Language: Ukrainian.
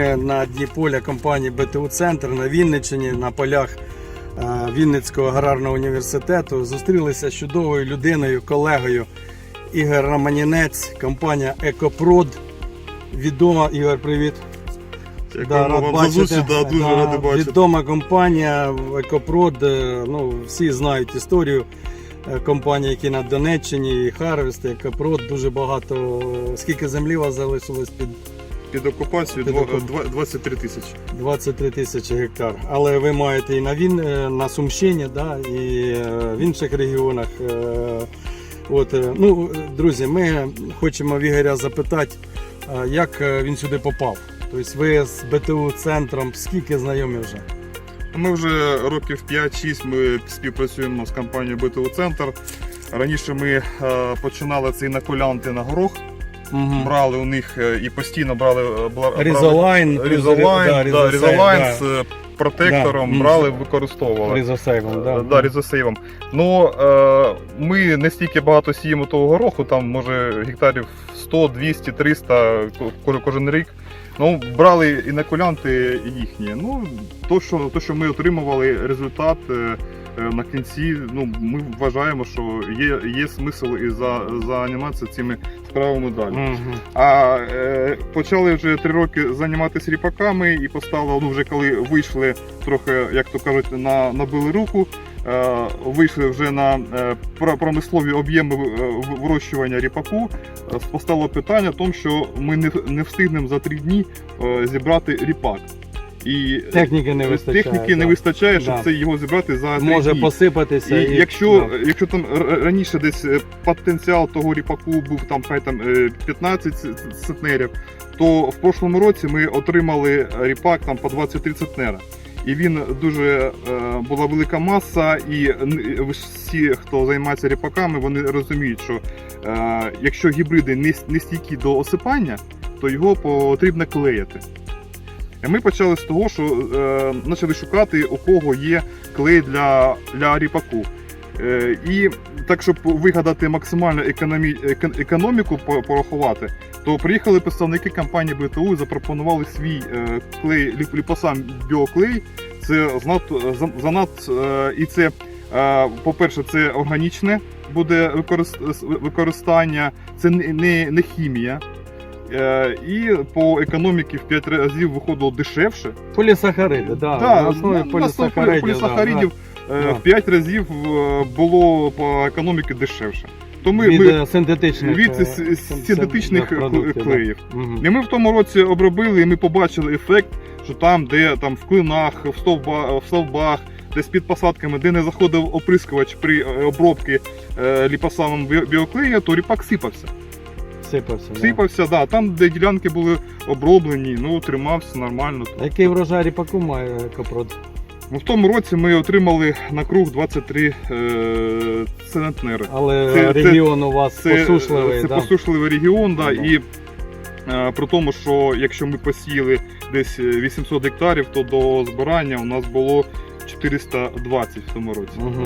на дні поля компанії БТУ Центр на Вінниччині на полях е, Вінницького аграрного університету. Зустрілися з чудовою людиною, колегою Ігор Романінець, компанія Екопрод. Відома Ігор, привіт. Вам за зустріч, да, дуже Да, радий бачити. Відома компанія Екопрод. е, Ну, всі знають історію е, компанії, які на Донеччині, і Харвест, Екопрод. Дуже багато. Скільки землі у вас залишилось під Під окупацією Під дво- окуп- два- 23 тисячі. 23 тисячі гектар. Але ви маєте і на Він, е, на Сумщині, да, і е, в інших регіонах. е, От, е, ну, друзі, ми хочемо в Ігоря запитати, е, як е, він сюди попав. Тобто ви з БТУ центром скільки знайомі вже? Ми вже років 5-6 ми співпрацюємо з компанією БТУ Центр. Раніше ми е, починали це інокулянти на горох, Угу. брали у них е, і постійно брали е, бла- Різолайн, брали- Різолайн, да, да, Різосейв, Різолайн з е, протектором Да. брали, використовували. Різосейвом, да. Е, Да, різосейвом. Ну, е, ми не стільки багато сіємо того гороху, там може гектарів 100, 200, 300 ко- кожен рік. Ну, брали інокулянти їхні. Ну, то, що, то, що ми отримували результат е, на кінці, ну, ми вважаємо, що є, є смисл і за, займатися цими справами далі. Мгм. А е, почали вже три роки займатися ріпаками і поставили, ну вже коли вийшли трохи, як то кажуть, на набили руку. е, Вийшли вже на е, про- промислові об'єми е, вирощування ріпаку. е, Постало питання в тому, що ми не, не встигнемо за три дні е, зібрати ріпак. І Техніки не вистачає. техніки не вистачає, щоб Да. це його зібрати за три Може дні. посипатися. І якщо, якщо там раніше десь е, потенціал того ріпаку був там, хай там е, 15 ц- ц- центнерів, то в прошлому році ми отримали ріпак там по 23 центнера. І він дуже е, була велика маса, і всі, хто займається ріпаками, вони розуміють, що е, якщо гібриди не, не стійкі до осипання, то його потрібно клеїти. Ми почали з того, що е, почали шукати, у кого є клей для, для ріпаку. Е, і так, щоб вигадати максимальну економі, економіку порахувати, то приїхали представники компанії БТУ і запропонували свій е, клей ліп- ліпосам біоклей. Це занадто е, і це, е, по-перше, це органічне буде використ- використання, це не хімія. Е, І по економіки в 5 разів виходило дешевше. Полісахариди, да. Да, на основі полісахаридів. полісахаридів е, Да. в 5 разів е, було по економіки дешевше. То ми, від ми е, синтетичних, від е, синтетичних син- продуктів, да. клеїв. І ми в тому році обробили, і ми побачили ефект, що там, де там в клинах, в, стовба, в стовбах, десь під посадками, де не заходив оприскувач при е, обробці е, ліпосамом біо- біоклея, то ріпак сипався. Сипався. да. Сипався, да. там, де ділянки були оброблені, ну тримався нормально. А Який врожай ріпаку має копрод? Ну, В тому році ми отримали на круг 23 е, центнери. Але Це- це- регіон у вас Це, посушливий, це да? посушливий регіон, да, Да. і е, при тому, що якщо ми посіяли десь 800 гектарів, то до збирання у нас було 420 в тому році. Мгм.